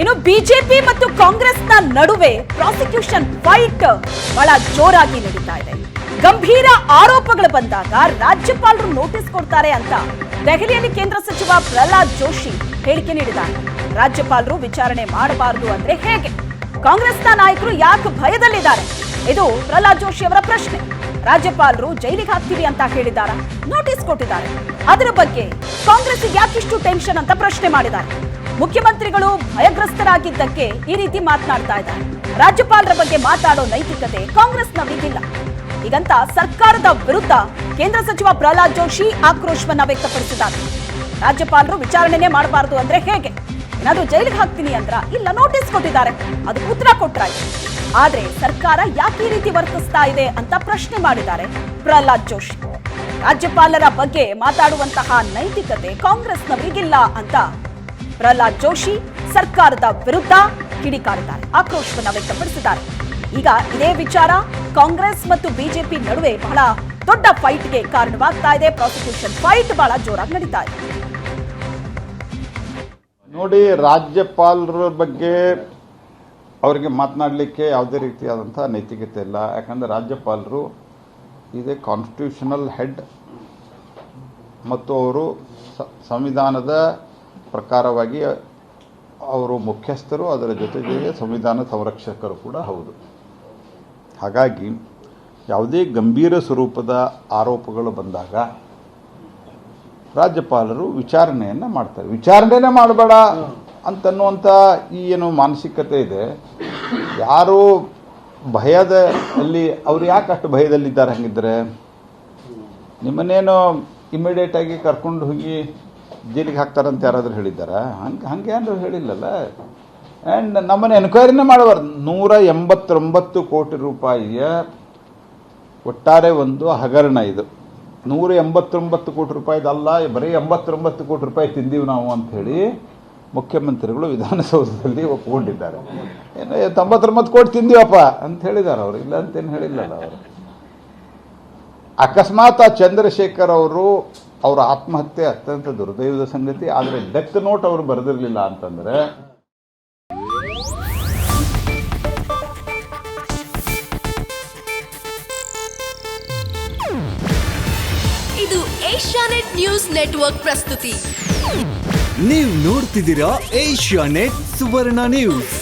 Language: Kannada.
ಇನ್ನು ಬಿಜೆಪಿ ಮತ್ತು ಕಾಂಗ್ರೆಸ್ನ ನಡುವೆ ಪ್ರಾಸಿಕ್ಯೂಷನ್ ಫೈಟ್ ಬಹಳ ಜೋರಾಗಿ ನಡೀತಾ ಇದೆ. ಗಂಭೀರ ಆರೋಪಗಳು ಬಂದಾಗ ರಾಜ್ಯಪಾಲರು ನೋಟಿಸ್ ಕೊಡ್ತಾರೆ ಅಂತ ದೆಹಲಿಯಲ್ಲಿ ಕೇಂದ್ರ ಸಚಿವ ಪ್ರಹ್ಲಾದ್ ಜೋಶಿ ಹೇಳಿಕೆ ನೀಡಿದ್ದಾರೆ. ರಾಜ್ಯಪಾಲರು ವಿಚಾರಣೆ ಮಾಡಬಾರದು ಅಂದ್ರೆ ಹೇಗೆ? ಕಾಂಗ್ರೆಸ್ನ ನಾಯಕರು ಯಾಕೆ ಭಯದಲ್ಲಿದ್ದಾರೆ? ಇದು ಪ್ರಹ್ಲಾದ್ ಜೋಶಿ ಅವರ ಪ್ರಶ್ನೆ. ರಾಜ್ಯಪಾಲರು ಜೈಲಿಗೆ ಹಾಕ್ತೀವಿ ಅಂತ ಹೇಳಿದಾರ ನೋಟಿಸ್ ಕೊಟ್ಟಿದ್ದಾರೆ. ಅದರ ಬಗ್ಗೆ ಕಾಂಗ್ರೆಸ್ ಯಾಕಿಷ್ಟು ಟೆನ್ಷನ್ ಅಂತ ಪ್ರಶ್ನೆ ಮಾಡಿದ್ದಾರೆ? ಮುಖ್ಯಮಂತ್ರಿಗಳು ಭಯಗ್ರಸ್ತರಾಗಿದ್ದಕ್ಕೆ ಈ ರೀತಿ ಮಾತನಾಡ್ತಾ ಇದ್ದಾರೆ. ರಾಜ್ಯಪಾಲರ ಬಗ್ಗೆ ಮಾತಾಡೋ ನೈತಿಕತೆ ಕಾಂಗ್ರೆಸ್ನವರಿಗಿಲ್ಲ ಈಗಂತ ಸರ್ಕಾರದ ವಿರುದ್ಧ ಕೇಂದ್ರ ಸಚಿವ ಪ್ರಹ್ಲಾದ್ ಜೋಶಿ ಆಕ್ರೋಶವನ್ನ ವ್ಯಕ್ತಪಡಿಸಿದ್ದಾರೆ. ರಾಜ್ಯಪಾಲರು ವಿಚಾರಣೆನೇ ಮಾಡಬಾರದು ಅಂದ್ರೆ ಹೇಗೆ? ಏನಾದ್ರೂ ಜೈಲಿಗೆ ಹಾಕ್ತೀನಿ ಅಂದ್ರ ಇಲ್ಲ ನೋಟಿಸ್ ಕೊಟ್ಟಿದ್ದಾರೆ. ಅದು ಉತ್ತರ ಕೊಟ್ರಾಯ್ತು. ಆದ್ರೆ ಸರ್ಕಾರ ಯಾಕೆ ಈ ರೀತಿ ವರ್ತಿಸ್ತಾ ಇದೆ ಅಂತ ಪ್ರಶ್ನೆ ಮಾಡಿದ್ದಾರೆ ಪ್ರಹ್ಲಾದ್ ಜೋಶಿ. ರಾಜ್ಯಪಾಲರ ಬಗ್ಗೆ ಮಾತಾಡುವಂತಹ ನೈತಿಕತೆ ಕಾಂಗ್ರೆಸ್ನವರಿಗಿಲ್ಲ ಅಂತ ಪ್ರಹ್ಲಾದ್ ಜೋಶಿ ಸರ್ಕಾರದ ವಿರುದ್ಧ ಕಿಡಿಕಾರಿದ್ದಾರೆ. ಆಕ್ರೋಶವನ್ನು ವ್ಯಕ್ತಪಡಿಸಿದ್ದಾರೆ. ಈಗ ಇದೇ ವಿಚಾರ, ಕಾಂಗ್ರೆಸ್ ಮತ್ತು ಬಿಜೆಪಿ ನಡುವೆ ಬಹಳ ದೊಡ್ಡ ಫೈಟ್ಗೆ ಕಾರಣವಾಗ್ತಾ ಇದೆ. ಪ್ರಾಸಿಕ್ಯೂಷನ್ ಫೈಟ್ ಬಹಳ ಜೋರಾಗಿ ನಡೀತಾ ಇದೆ. ನೋಡಿ, ರಾಜ್ಯಪಾಲರ ಬಗ್ಗೆ ಅವರಿಗೆ ಮಾತನಾಡಲಿಕ್ಕೆ ಯಾವುದೇ ರೀತಿಯಾದಂಥ ನೈತಿಕತೆ ಇಲ್ಲ. ಯಾಕಂದರೆ ರಾಜ್ಯಪಾಲರು ಇದೇ ಕಾನ್ಸ್ಟಿಟ್ಯೂಷನಲ್ ಹೆಡ್ ಮತ್ತು ಅವರು ಸಂವಿಧಾನದ ಪ್ರಕಾರವಾಗಿ ಅವರು ಮುಖ್ಯಸ್ಥರು, ಅದರ ಜೊತೆಗೆ ಸಂವಿಧಾನ ಸಂರಕ್ಷಕರು ಕೂಡ ಹೌದು. ಹಾಗಾಗಿ ಯಾವುದೇ ಗಂಭೀರ ಸ್ವರೂಪದ ಆರೋಪಗಳು ಬಂದಾಗ ರಾಜ್ಯಪಾಲರು ವಿಚಾರಣೆಯನ್ನು ಮಾಡ್ತಾರೆ. ವಿಚಾರಣೆನೇ ಮಾಡಬೇಡ ಅಂತನ್ನುವಂಥ ಈ ಏನು ಮಾನಸಿಕತೆ ಇದೆ. ಯಾರು ಭಯದ ಅಲ್ಲಿ ಅವ್ರು ಯಾಕೆ ಅಷ್ಟು ಭಯದಲ್ಲಿದ್ದಾರೆ ಹಂಗಿದ್ರೆ? ನಿಮ್ಮನ್ನೇನು ಇಮಿಡಿಯೇಟಾಗಿ ಕರ್ಕೊಂಡು ಹೋಗಿ ಜೈಲಿಗೆ ಹಾಕ್ತಾರಂತ ಯಾರಾದರೂ ಹೇಳಿದ್ದಾರ? ಹಂಗೆ ಹಂಗೆ ಏನು ಹೇಳಿಲ್ಲಲ್ಲ? ಆ್ಯಂಡ್ ನಮ್ಮನ್ನು ಎನ್ಕ್ವೈರಿನೇ ಮಾಡಬಾರ್ದು ನೂರ ಎಂಬತ್ತೊಂಬತ್ತು ಕೋಟಿ ರೂಪಾಯಿಯ ಒಟ್ಟಾರೆ ಒಂದು ಹಗರಣ ಇದು. ನೂರ ಎಂಬತ್ತೊಂಬತ್ತು ಕೋಟಿ ರೂಪಾಯಿದಲ್ಲ, ಬರೀ ಎಂಬತ್ತೊಂಬತ್ತು ಕೋಟಿ ರೂಪಾಯಿ ತಿಂದೀವಿ ನಾವು ಅಂಥೇಳಿ ಮುಖ್ಯಮಂತ್ರಿಗಳು ವಿಧಾನಸೌಧದಲ್ಲಿ ಒಪ್ಪಿಕೊಂಡಿದ್ದಾರೆ ಏನು, ತೊಂಬತ್ತೊಂಬತ್ತು ಕೋಟಿ ತಿಂದೀವಪ್ಪ ಅಂತ ಹೇಳಿದ್ದಾರೆ ಅವರು. ಇಲ್ಲ ಅಂತೇನು ಹೇಳಿಲ್ಲಲ್ಲ ಅವರು. ಅಕಸ್ಮಾತ್ ಆ ಚಂದ್ರಶೇಖರ್ ಅವರು ಅವರ ಆತ್ಮಹತ್ಯೆ ಅತ್ಯಂತ ದುರ್ದೈವದ ಸಂಗತಿ. ಆದರೆ ಡೆತ್ ನೋಟ್ ಅವರು ಬರೆದಿರಲಿಲ್ಲ ಅಂತಂದರೆ ಇದು ಏಷ್ಯಾನೆಟ್ ನ್ಯೂಸ್ ನೆಟ್ವರ್ಕ್ ಪ್ರಸ್ತುತಿ. ನೀವು ನೋಡ್ತಿದ್ದೀರಾ ಏಷ್ಯಾನೆಟ್ ಸುವರ್ಣ ನ್ಯೂಸ್.